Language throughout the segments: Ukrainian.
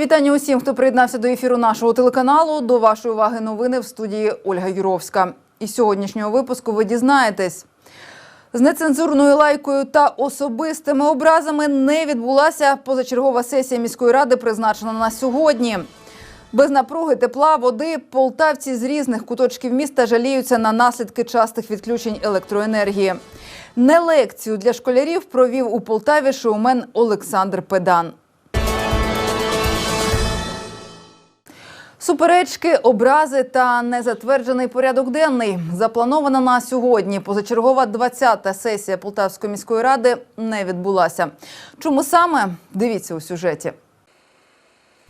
Вітання усім, хто приєднався до ефіру нашого телеканалу. До вашої уваги новини в студії Ольга Юровська. Із сьогоднішнього випуску ви дізнаєтесь. З нецензурною лайкою та особистими образами не відбулася позачергова сесія міської ради, призначена на сьогодні. Без напруги, тепла, води полтавці з різних куточків міста жаліються на наслідки частих відключень електроенергії. Не лекцію для школярів провів у Полтаві шоумен Олександр Педан. Суперечки, образи та незатверджений порядок денний запланована на сьогодні. Позачергова 20-та сесія Полтавської міської ради не відбулася. Чому саме дивіться у сюжеті?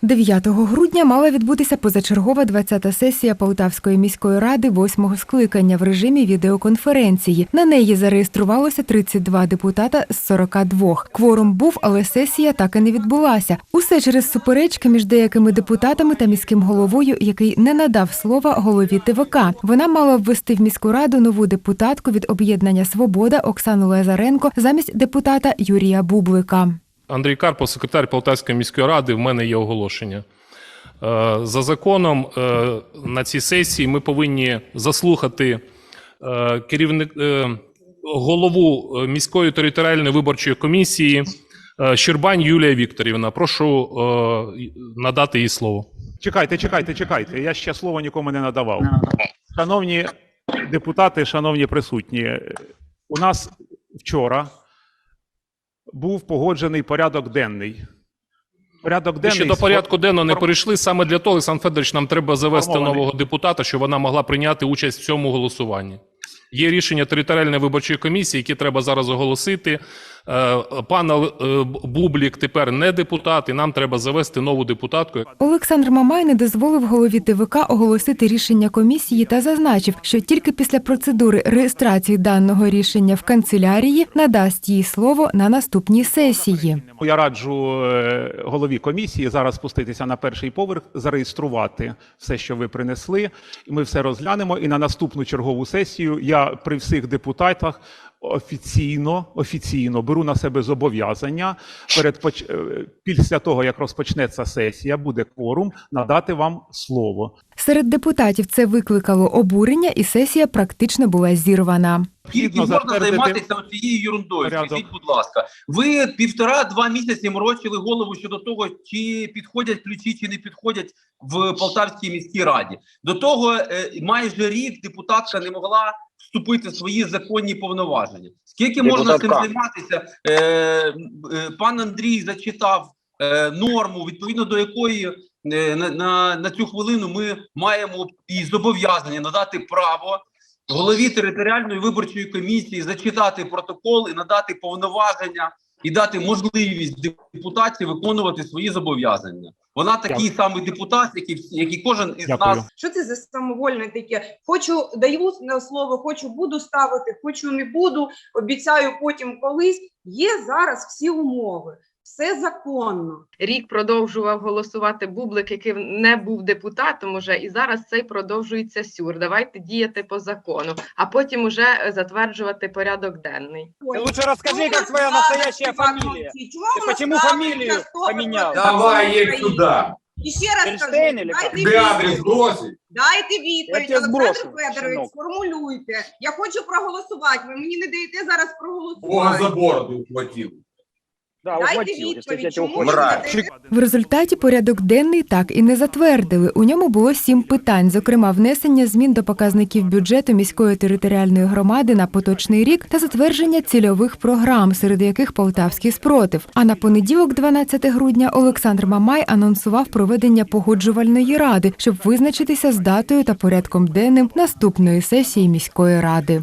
9 грудня мала відбутися позачергова 20-та сесія Полтавської міської ради восьмого скликання в режимі відеоконференції. На неї зареєструвалося 32 депутата з 42. Кворум був, але сесія так і не відбулася. Усе через суперечки між деякими депутатами та міським головою, який не надав слова голові ТВК. Вона мала ввести в міську раду нову депутатку від об'єднання Свобода Оксану Лазаренко замість депутата Юрія Бублика. Андрій Карпов, секретар Полтавської міської ради. В мене є оголошення. Е, За законом е, на цій сесії ми повинні заслухати е, керівник голову міської територіальної виборчої комісії Щербань Юлія Вікторівна. Прошу надати їй слово. Чекайте, чекайте, чекайте. Я ще слово нікому не надавав. Шановні депутати, шановні присутні, у нас вчора був погоджений порядок денний. Порядок денний ще до порядку денного не перейшли. Саме для того, Олександр Федорович, нам треба завести нового депутата, щоб вона могла прийняти участь в цьому голосуванні. Є рішення територіальної виборчої комісії, які треба зараз оголосити. Е, Пан е, Бублік тепер не депутат, і нам треба завести нову депутатку. Олександр Мамай не дозволив голові ТВК оголосити рішення комісії та зазначив, що тільки після процедури реєстрації даного рішення в канцелярії надасть їй слово на наступній сесії. Я раджу е, голові комісії зараз спуститися на перший поверх, зареєструвати все, що ви принесли, ми все розглянемо. І на наступну чергову сесію я при всіх депутатах офіційно, офіційно беру на себе зобов'язання перед поч- е, після того, як розпочнеться сесія, буде кворум, надати вам слово. Серед депутатів це викликало обурення, і сесія практично була зірвана. Скільки можна займатися цією ерундою? Скажіть, будь ласка, ви півтора-два місяці морочили голову щодо того, чи підходять ключі, чи не підходять в Полтавській міській раді. До того е, майже рік депутатка не могла вступити в свої законні повноваження. Скільки можна цим займатися? Е, е, пан Андрій зачитав е, норму, відповідно до якої е, на, на, на цю хвилину ми маємо і зобов'язання надати право голові територіальної виборчої комісії зачитати протокол і надати повноваження і дати можливість депутатів виконувати свої зобов'язання. Вона такий Дякую. самий депутат, як і, всі- як і кожен із Дякую. нас Що це за самовольне таке? Хочу даю на слово, хочу буду ставити, хочу не буду. Обіцяю потім колись. Є зараз всі умови, все законно. рік продовжував голосувати Бублик, який не був депутатом уже, і зараз цей продовжується сюр. Давайте діяти по закону, а потім уже е, затверджувати порядок денний. Ой, лучше чому как твоя Олексійович? Ты Чому поменял? проти Давай, едь сюда. І ще раз кажу, дайте как? Адрес відповідь. Дайте відповідь, Олександр Федорович, сформулюйте. Я хочу проголосувати. Ви мені не даєте зараз проголосувати. Бога за бороду ухватил. Да, Дайте відповідь, чому В результаті порядок денний так і не затвердили. У ньому було сім питань, зокрема внесення змін до показників бюджету міської територіальної громади на поточний рік та затвердження цільових програм, серед яких полтавський спротив. А на понеділок, 12 грудня, Олександр Мамай анонсував проведення погоджувальної ради, щоб визначитися з датою та порядком денним наступної сесії міської ради.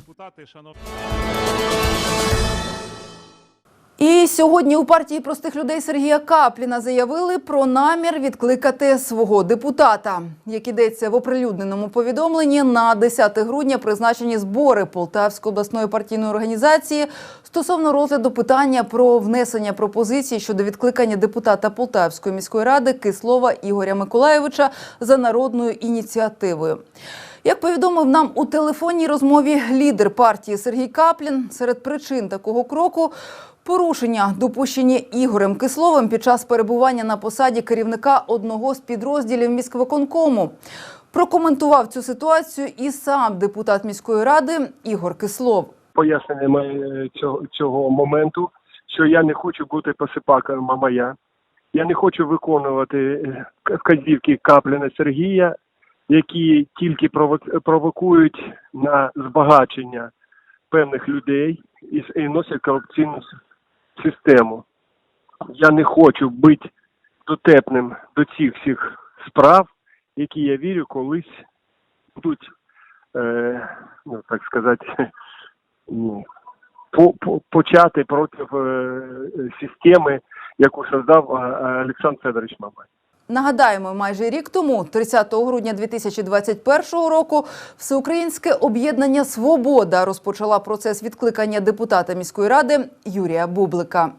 І сьогодні у партії простих людей Сергія Капліна заявили про намір відкликати свого депутата. Як ідеться в оприлюдненому повідомленні, на 10 грудня призначені збори Полтавської обласної партійної організації стосовно розгляду питання про внесення пропозицій щодо відкликання депутата Полтавської міської ради Кислова Ігоря Миколаєвича за народною ініціативою. Як повідомив нам у телефонній розмові лідер партії Сергій Каплін, серед причин такого кроку Порушення допущені Ігорем Кисловим під час перебування на посаді керівника одного з підрозділів міськвиконкому. Прокоментував цю ситуацію і сам депутат міської ради Ігор Кислов. пояснення моє- цього, цього моменту, що я не хочу бути посипакою Мамая. Я не хочу виконувати е, вказівки Капліна Сергія, які тільки прово- провокують на збагачення певних людей і, носять корупційну систему. Я не хочу бути дотепним до цих всіх справ, які я вірю колись будуть, е, ну так сказати, по, по, почати проти е, системи, яку создав е, Олександр Федорович Мамай. Нагадаємо, майже рік тому, 30 грудня 2021 року, Всеукраїнське об'єднання Свобода розпочала процес відкликання депутата міської ради Юрія Бублика.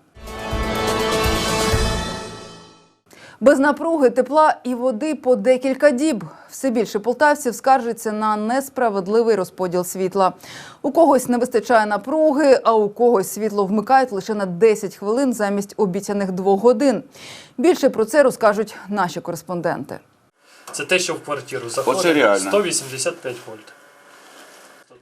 Без напруги, тепла і води по декілька діб. Все більше полтавців скаржаться на несправедливий розподіл світла. У когось не вистачає напруги, а у когось світло вмикають лише на 10 хвилин замість обіцяних двох годин. Більше про це розкажуть наші кореспонденти. Це те, що в квартиру заходить реально. 185 вольт.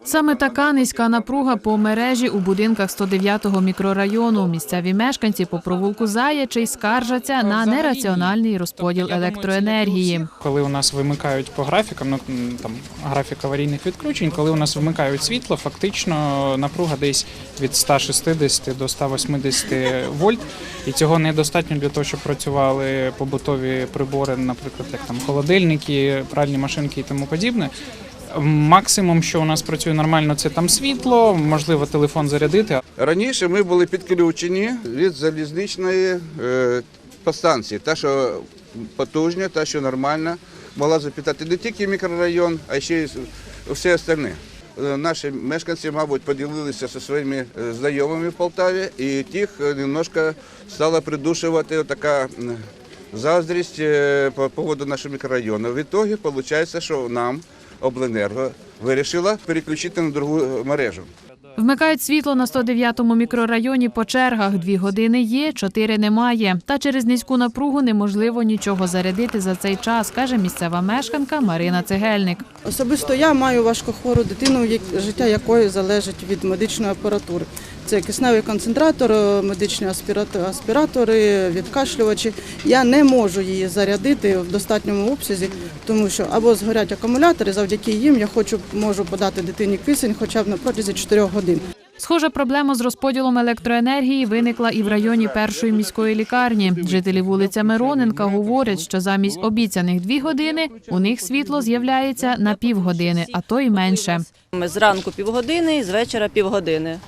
Саме така низька напруга по мережі у будинках 109-го мікрорайону. Місцеві мешканці по провулку Заячий скаржаться на нераціональний розподіл електроенергії. Коли у нас вимикають по графікам, ну там графік аварійних відключень, коли у нас вимикають світло, фактично напруга десь від 160 до 180 вольт, і цього недостатньо для того, щоб працювали побутові прибори, наприклад, як там холодильники, пральні машинки і тому подібне. Максимум, що у нас працює нормально, це там світло, можливо, телефон зарядити, Раніше ми були підключені від залізничної е, подстанції, та що потужня, та що нормальна, могла запитати не тільки мікрорайон, а ще й все остальне. Е, Наші мешканці, мабуть, поділилися зі своїми е, знайомими в Полтаві, і тих е, немножко стала придушувати така заздрість е, по поводу нашого мікрорайону. В ітогі виходить, що нам обленерго вирішила переключити на другу мережу. Вмикають світло на 109-му мікрорайоні по чергах. Дві години є, чотири немає. Та через низьку напругу неможливо нічого зарядити за цей час, каже місцева мешканка Марина Цегельник. Особисто я маю важкохвору дитину, життя якої залежить від медичної апаратури. Це кисневий концентратор, е, медичні аспірат- аспіратори, відкашлювачі. Я не можу її зарядити в достатньому обсязі, тому що або згорять акумулятори, завдяки їм я хочу можу подати дитині кисень хоча б на протязі 4 годин. Схожа проблема з розподілом електроенергії виникла і в районі першої міської лікарні. Жителі вулиця Мироненка говорять, що замість обіцяних дві години у них світло з'являється на півгодини, а то й менше. Ми зранку півгодини, з вечора півгодини.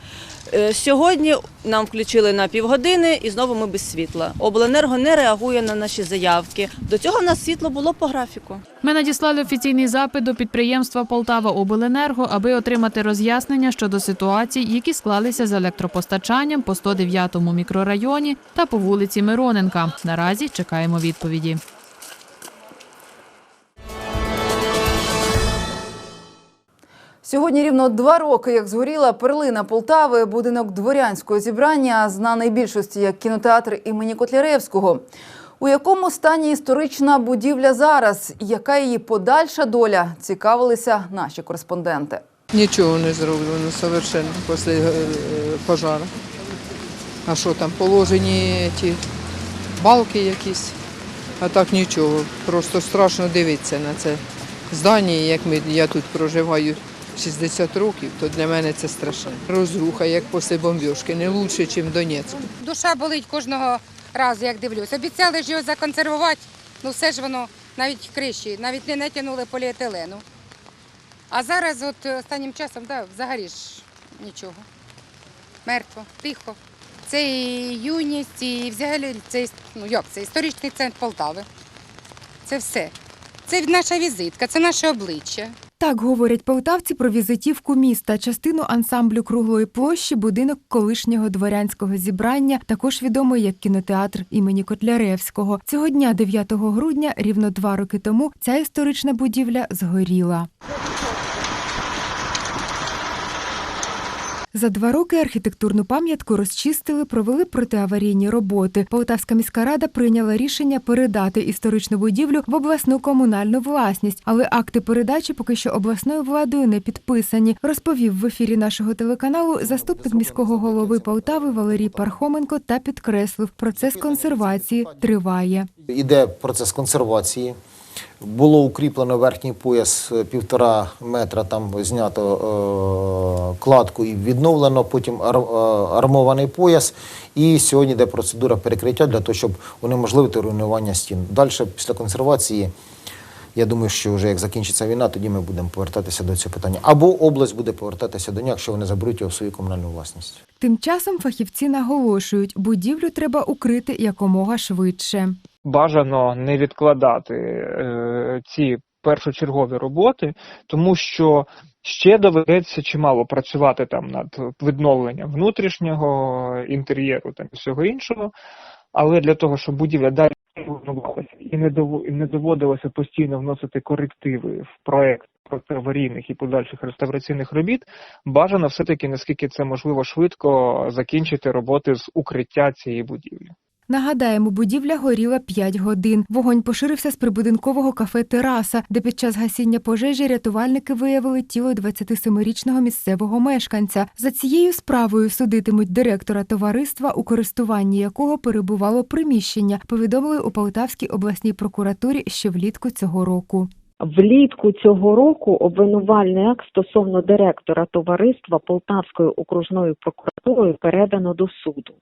Е, Сьогодні нам включили на півгодини і знову ми без світла. Обленерго не реагує на наші заявки. До цього в нас світло було по графіку. Ми надіслали офіційний запит до підприємства Полтава Обленерго, аби отримати роз'яснення щодо ситуацій, які склалися з електропостачанням по 109-му мікрорайоні та по вулиці Мироненка. Наразі чекаємо відповіді. Сьогодні рівно два роки, як згоріла перлина Полтави, будинок дворянського зібрання, знаний більшості як кінотеатр імені Котляревського. У якому стані історична будівля зараз? Яка її подальша доля? Цікавилися наші кореспонденти. Нічого не зроблено совершенно після е, пожару. А що там, положені ті балки якісь, а так нічого. Просто страшно дивитися на це здання, як ми, я тут проживаю 60 років, то для мене це страшно. Розруха, як після бомбіжки, не краще, ніж в Донецьку. Душа болить кожного разу, як дивлюсь. Обіцяли ж його законсервувати, ну все ж воно навіть криші, навіть не натягнули поліетилену. А зараз, от останнім часом, да, взагалі ж нічого. Мертво, тихо. Це і юність, і взагалі це, ну як, це історичний центр Полтави. Це все. Це наша візитка, це наше обличчя. Так говорять полтавці про візитівку міста, частину ансамблю круглої площі, будинок колишнього дворянського зібрання, також відомий як кінотеатр імені Котляревського. Цього дня, 9 грудня, рівно два роки тому, ця історична будівля згоріла. За два роки архітектурну пам'ятку розчистили, провели протиаварійні роботи. Полтавська міська рада прийняла рішення передати історичну будівлю в обласну комунальну власність, але акти передачі поки що обласною владою не підписані. Розповів в ефірі нашого телеканалу заступник міського голови Полтави Валерій Пархоменко та підкреслив, процес консервації триває. Іде процес консервації. Було укріплено верхній пояс е, півтора метра, там знято е, кладку і відновлено, потім ар- е, армований пояс. І сьогодні йде процедура перекриття для того, щоб унеможливити руйнування стін. Далі, після консервації, я думаю, що вже як закінчиться війна, тоді ми будемо повертатися до цього питання. Або область буде повертатися до нього, якщо вони заберуть його в свою комунальну власність. Тим часом фахівці наголошують, будівлю треба укрити якомога швидше. Бажано не відкладати е, ці першочергові роботи, тому що ще доведеться чимало працювати там над відновленням внутрішнього інтер'єру та всього іншого. Але для того, щоб будівля далі руйнувалася і не доводилося постійно вносити корективи в проект протиаварійних і подальших реставраційних робіт, бажано все-таки, наскільки це можливо, швидко закінчити роботи з укриття цієї будівлі. Нагадаємо, будівля горіла 5 годин. Вогонь поширився з прибудинкового кафе Тераса, де під час гасіння пожежі рятувальники виявили тіло 27-річного місцевого мешканця. За цією справою судитимуть директора товариства, у користуванні якого перебувало приміщення. Повідомили у Полтавській обласній прокуратурі ще влітку цього року. Влітку цього року обвинувальний акт стосовно директора товариства Полтавською окружною прокуратурою передано до суду.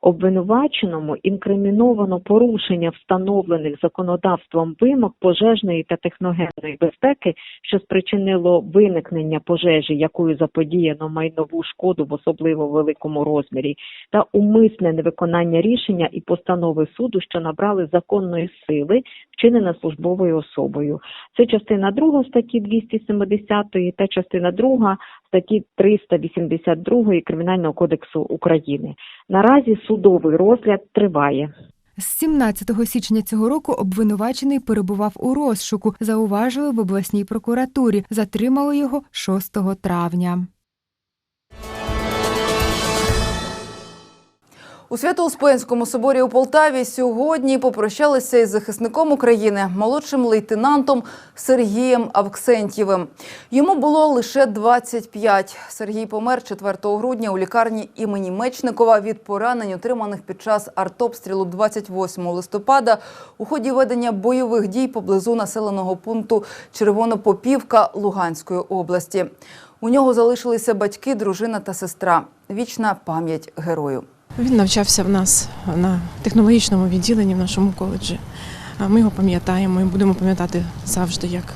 Обвинуваченому інкриміновано порушення встановлених законодавством вимог пожежної та техногенної безпеки, що спричинило виникнення пожежі, якою заподіяно майнову шкоду в особливо великому розмірі, та умисне невиконання рішення і постанови суду, що набрали законної сили, вчинена службовою особою. Це частина 2 статті 270 та частина 2 статті 382 Кримінального кодексу України. Наразі судовий розгляд триває. З 17 січня цього року обвинувачений перебував у розшуку, зауважили в обласній прокуратурі. Затримали його 6 травня. У Свято-Успенському соборі у Полтаві сьогодні попрощалися із захисником України, молодшим лейтенантом Сергієм Авксентьєвим. Йому було лише 25. Сергій помер 4 грудня у лікарні імені Мечникова від поранень, отриманих під час артобстрілу 28 листопада у ході ведення бойових дій поблизу населеного пункту Червонопопівка Луганської області. У нього залишилися батьки, дружина та сестра. Вічна пам'ять герою. Він навчався в нас на технологічному відділенні в нашому коледжі. Ми його пам'ятаємо і будемо пам'ятати завжди як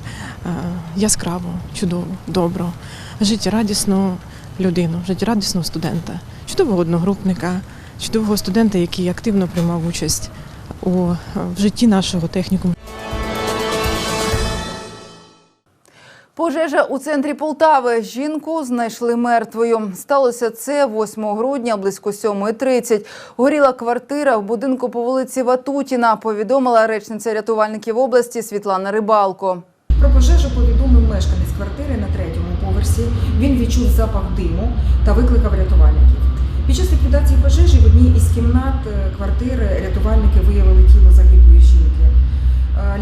яскраву, чудову, добру, життєрадісну людину, життєрадісного студента, чудового одногрупника, чудового студента, який активно приймав участь у в житті нашого технікуму. Пожежа у центрі Полтави. Жінку знайшли мертвою. Сталося це 8 грудня близько 7.30. Горіла квартира в будинку по вулиці Ватутіна, повідомила речниця рятувальників області Світлана Рибалко. Про пожежу повідомив мешканець квартири на третьому поверсі. Він відчув запах диму та викликав рятувальників. Під час ліквідації пожежі в одній із кімнат е, квартири рятувальники виявили тіло. Е,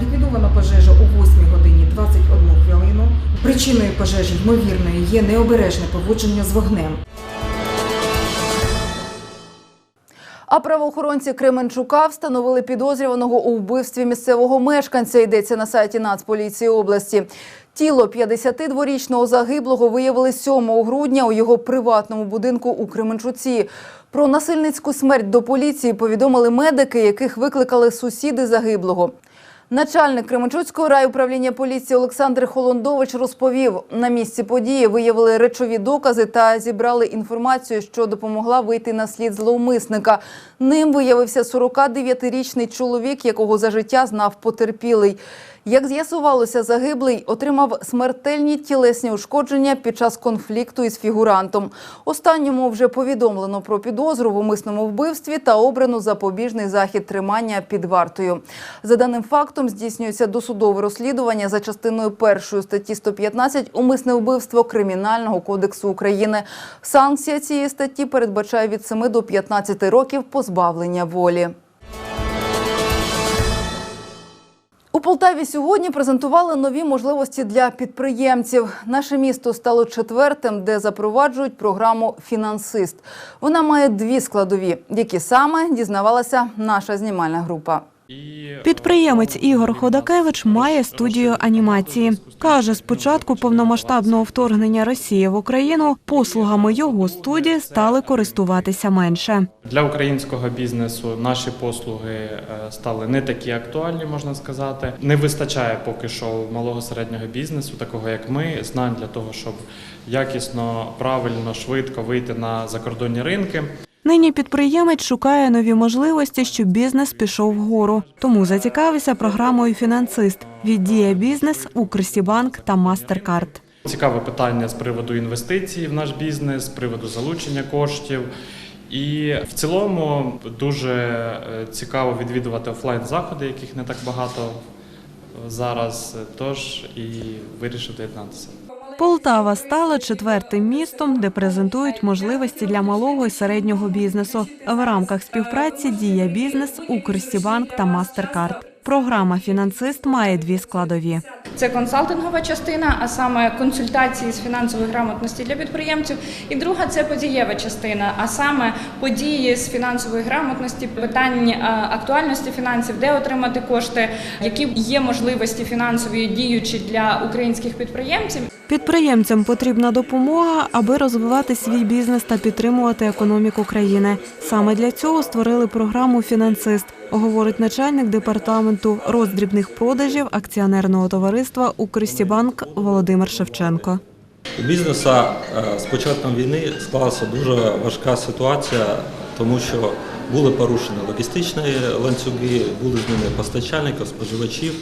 Ліквідовано пожежу о 8 годині 21 хвилину. Причиною пожежі, ймовірною, є необережне поводження з вогнем. А правоохоронці Кременчука встановили підозрюваного у вбивстві місцевого мешканця. Йдеться на сайті Нацполіції області. Тіло 52-річного загиблого виявили 7 грудня у його приватному будинку у Кременчуці. Про насильницьку смерть до поліції повідомили медики, яких викликали сусіди загиблого. Начальник Кременчуцького райуправління поліції Олександр Холондович розповів, на місці події виявили речові докази та зібрали інформацію, що допомогла вийти на слід зловмисника. Ним виявився 49-річний чоловік, якого за життя знав потерпілий. Як з'ясувалося, загиблий отримав смертельні тілесні ушкодження під час конфлікту із фігурантом. Останньому вже повідомлено про підозру в умисному вбивстві та обрано запобіжний захід тримання під вартою. За даним фактом здійснюється досудове розслідування за частиною першої статті 115 умисне вбивство Кримінального кодексу України. Санкція цієї статті передбачає від 7 до 15 років позбавлення волі. У Полтаві сьогодні презентували нові можливості для підприємців. Наше місто стало четвертим, де запроваджують програму Фінансист. Вона має дві складові, які саме дізнавалася наша знімальна група. Підприємець Ігор Ходакевич має студію анімації. Каже, з початку повномасштабного вторгнення Росії в Україну послугами його студії стали користуватися менше. Для українського бізнесу наші послуги е, стали не такі актуальні, можна сказати. Не вистачає поки що малого середнього бізнесу, такого як ми, знань для того, щоб якісно, правильно, швидко вийти на закордонні ринки. Нині підприємець шукає нові можливості, щоб бізнес пішов вгору. Тому зацікавився програмою Фінансист від Дія Бізнес, Укрсібанк та Мастеркард. Цікаве питання з приводу інвестицій в наш бізнес, з приводу залучення коштів. І в цілому дуже е, цікаво відвідувати офлайн заходи, яких не так багато зараз. Тож і вирішив доєднатися. Полтава стала четвертим містом, де презентують можливості для малого і середнього бізнесу в рамках співпраці Дія Бізнес, Укрсібанк та Мастеркард. Програма Фінансист має дві складові. Це консалтингова частина, а саме консультації з фінансової грамотності для підприємців. І друга це подієва частина, а саме події з фінансової грамотності, питань е, актуальності фінансів, де отримати кошти, які є можливості фінансові діючі для українських підприємців. Підприємцям потрібна допомога, аби розвивати свій бізнес та підтримувати економіку країни. Саме для цього створили програму Фінансист, говорить начальник департаменту роздрібних продажів акціонерного товариства Укрсібанк Володимир Шевченко. У бізнеса е, з початком війни склалася дуже важка ситуація, тому що були порушені логістичні ланцюги, були зміни постачальників, споживачів.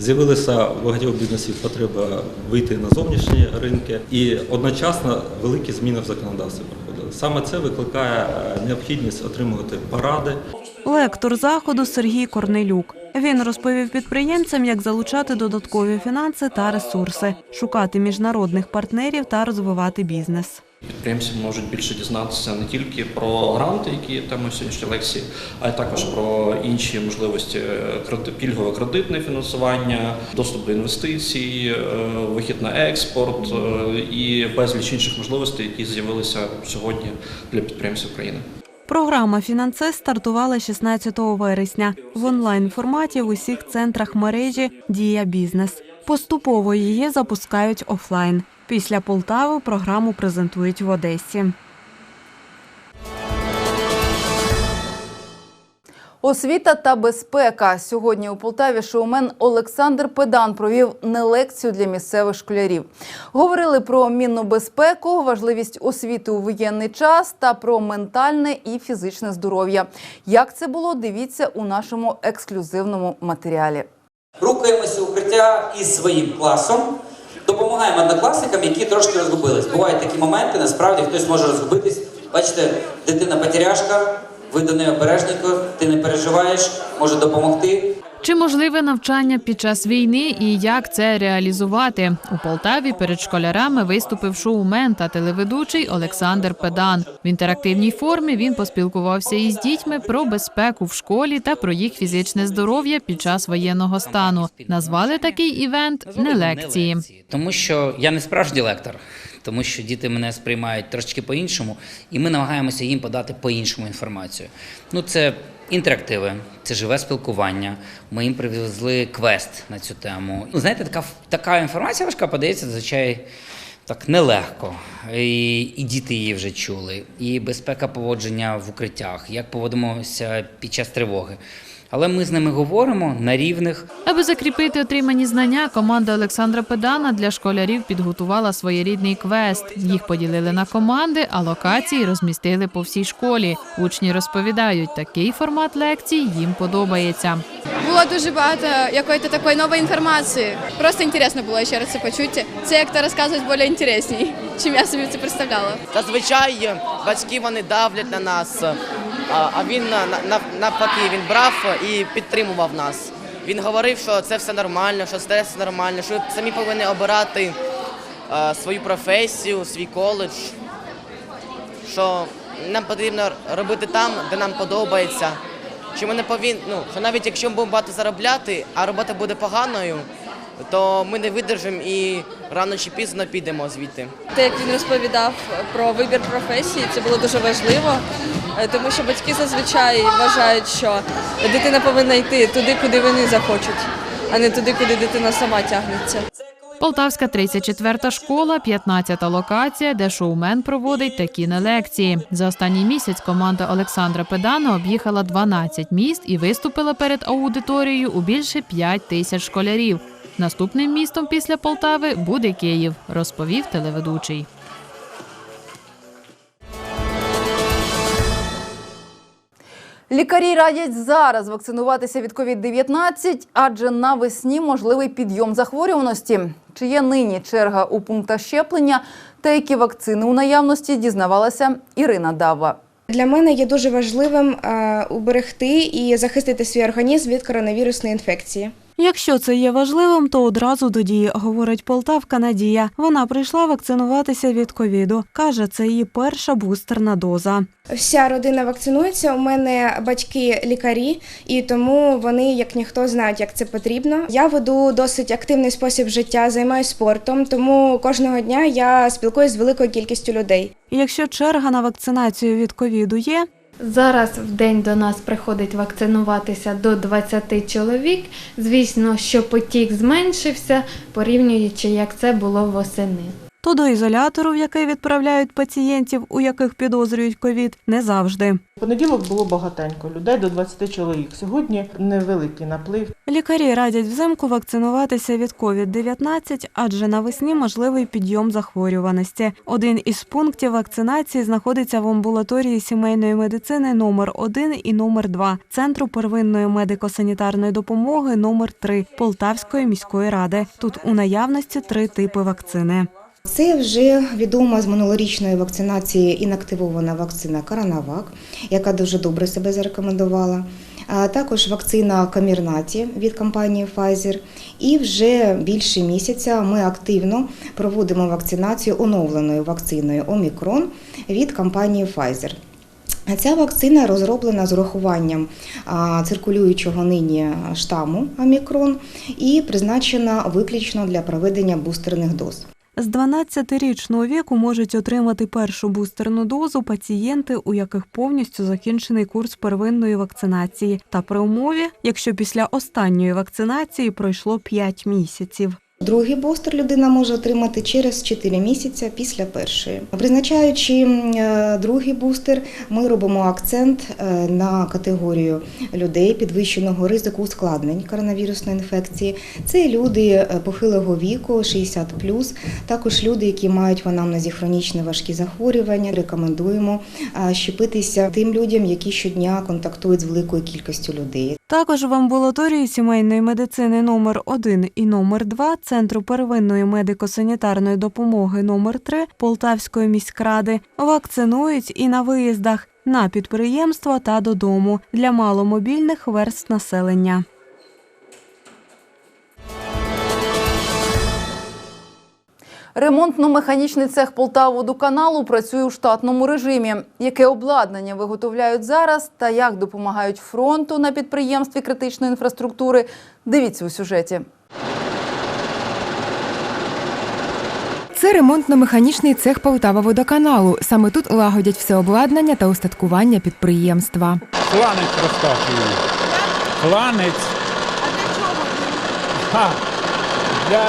З'явилися у багатьох бізнесів потреба вийти на зовнішні ринки і одночасно великі зміни в законодавстві проходили. Саме це викликає е, необхідність отримувати поради. Лектор заходу Сергій Корнелюк. Він розповів підприємцям, як залучати додаткові фінанси та ресурси, шукати міжнародних партнерів та розвивати бізнес. Підприємці можуть більше дізнатися не тільки про гранти, які є темою сьогоднішньої лекції, а й також про інші можливості е, пільгове кредитне фінансування, доступ до інвестицій, е, вихід на експорт е, і безліч інших можливостей, які з'явилися сьогодні для підприємців України. Програма «Фінансист» стартувала 16 вересня в онлайн форматі в усіх центрах мережі Дія Бізнес. Поступово її запускають офлайн. Після Полтави програму презентують в Одесі. Освіта та безпека. Сьогодні у Полтаві шоумен Олександр Педан провів не лекцію для місцевих школярів. Говорили про мінну безпеку, важливість освіти у воєнний час та про ментальне і фізичне здоров'я. Як це було, дивіться у нашому ексклюзивному матеріалі. Рухаємося укриття із своїм класом, допомагаємо однокласникам, які трошки розгубились. Бувають такі моменти, насправді хтось може розгубитись. Бачите, дитина потеряшка, ви до неї обережненько, ти не переживаєш, може допомогти. Чи можливе навчання під час війни і як це реалізувати? У Полтаві перед школярами виступив шоумен та телеведучий Олександр Педан. В інтерактивній формі він поспілкувався із дітьми про безпеку в школі та про їх фізичне здоров'я під час воєнного стану. Назвали такий івент не лекції. Тому що я не справжній лектор, тому що діти мене сприймають трошки по-іншому, і ми намагаємося їм подати по-іншому інформацію. Ну, це інтерактиви, це живе спілкування. Ми їм привезли квест на цю тему. Знаєте, така, така інформація важка подається зазвичай так нелегко. І, і діти її вже чули. І безпека поводження в укриттях, як поводимося під час тривоги. Але ми з ними говоримо на рівних. Аби закріпити отримані знання, команда Олександра Педана для школярів підготувала своєрідний квест. Їх поділили на команди, а локації розмістили по всій школі. Учні розповідають, такий формат лекцій їм подобається. Було дуже багато якоїсь такої нової інформації. Просто цікаво було ще раз це почути. Це як то розказувати більш інтересніше, чим я собі це представляла. Зазвичай батьки вони давлять на нас, а він на- на- навпаки він брав і підтримував нас. Він говорив, що це все нормально, що це все нормально, що ви самі повинні обирати е, свою професію, свій коледж, що нам потрібно робити там, де нам подобається. Що ми не повинні, ну, що навіть якщо ми будемо багато заробляти, а робота буде поганою, то ми не видержимо і рано чи пізно підемо звідти. Те, як він розповідав про вибір професії, це було дуже важливо, е, тому що батьки зазвичай вважають, що дитина повинна йти туди, куди вони захочуть, а не туди, куди дитина сама тягнеться. Полтавська 34-та школа, 15-та локація, де шоумен проводить такі не лекції. За останній місяць команда Олександра Педана об'їхала 12 міст і виступила перед аудиторією у більше 5 тисяч школярів. Наступним містом після Полтави буде Київ, розповів телеведучий. Лікарі радять зараз вакцинуватися від COVID-19, адже навесні можливий підйом захворюваності. Чи є нині черга у пунктах щеплення та які вакцини у наявності дізнавалася Ірина Дава. Для мене є дуже важливим е, уберегти і захистити свій організм від коронавірусної інфекції. Якщо це є важливим, то одразу до дії, говорить Полтавка Надія. Вона прийшла вакцинуватися від ковіду. Каже, це її перша бустерна доза. Вся родина вакцинується. У мене батьки лікарі, і тому вони, як ніхто, знають, як це потрібно. Я веду досить активний спосіб життя, займаюся спортом, тому кожного дня я спілкуюся з великою кількістю людей. Якщо черга на вакцинацію від ковіду є, Зараз в день до нас приходить вакцинуватися до 20 чоловік. Звісно, що потік зменшився, порівнюючи, як це було восени. То до ізолятору, в який відправляють пацієнтів, у яких підозрюють ковід, не завжди. Понеділок було багатенько, людей до 20 чоловік. Сьогодні невеликий наплив. Лікарі радять взимку вакцинуватися від COVID-19, адже навесні можливий підйом захворюваності. Один із пунктів вакцинації знаходиться в амбулаторії сімейної медицини номер 1 і номер 2 Центру первинної медико-санітарної допомоги номер 3 Полтавської міської ради. Тут у наявності три типи вакцини. Це вже відома з минулорічної вакцинації інактивована вакцина Коронавак, яка дуже добре себе зарекомендувала. Також вакцина Камірнаті від компанії Pfizer. І вже більше місяця ми активно проводимо вакцинацію оновленою вакциною Омікрон від компанії Pfizer. Ця вакцина розроблена з урахуванням циркулюючого нині штаму Омікрон і призначена виключно для проведення бустерних доз. З 12-річного віку можуть отримати першу бустерну дозу пацієнти, у яких повністю закінчений курс первинної вакцинації, та при умові, якщо після останньої вакцинації пройшло 5 місяців. Другий бустер людина може отримати через 4 місяці після першої. Призначаючи е, другий бустер, ми робимо акцент е, на категорію людей підвищеного ризику ускладнень коронавірусної інфекції. Це люди е, похилого віку, 60+, також люди, які мають в анамнезі хронічні важкі захворювання. Рекомендуємо щепитися тим людям, які щодня контактують з великою кількістю людей. Також в амбулаторії сімейної медицини номер 1 і номер 2 Центру первинної медико-санітарної допомоги номер 3 Полтавської міськради вакцинують і на виїздах на підприємства та додому для маломобільних верст населення. Ремонтно-механічний цех Полтаводоканалу працює у штатному режимі. Яке обладнання виготовляють зараз та як допомагають фронту на підприємстві критичної інфраструктури? Дивіться у сюжеті. Це ремонтно-механічний цех Полтава водоканалу. Саме тут лагодять все обладнання та устаткування підприємства. Фланець розташують. Фланець. А для чого? Для,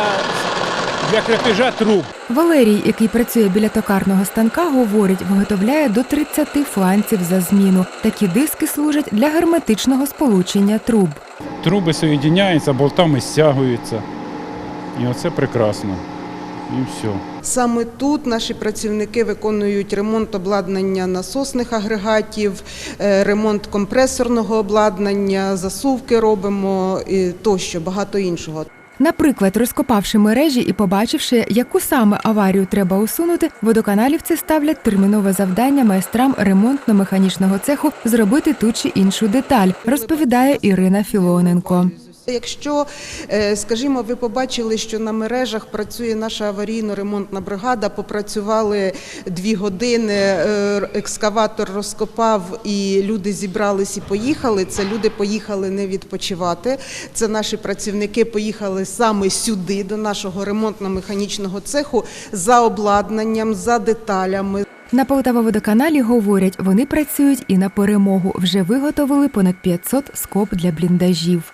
для крепежа труб. Валерій, який працює біля токарного станка, говорить, виготовляє до 30 фланців за зміну. Такі диски служать для герметичного сполучення труб. Труби соєдиняються, болтами стягуються. І оце прекрасно. І все. Саме тут наші працівники виконують ремонт обладнання насосних агрегатів, е, ремонт компресорного обладнання, засувки робимо і тощо, багато іншого. Наприклад, розкопавши мережі і побачивши, яку саме аварію треба усунути, водоканалівці ставлять термінове завдання майстрам ремонтно-механічного цеху зробити ту чи іншу деталь, розповідає Ірина Філоненко. Якщо, е, скажімо, ви побачили, що на мережах працює наша аварійно-ремонтна бригада, попрацювали дві години, е, екскаватор розкопав і люди зібрались і поїхали. Це люди поїхали не відпочивати. Це наші працівники поїхали саме сюди, до нашого ремонтно-механічного цеху, за обладнанням, за деталями. На Полтава-водоканалі говорять, вони працюють і на перемогу. Вже виготовили понад 500 скоб для бліндажів.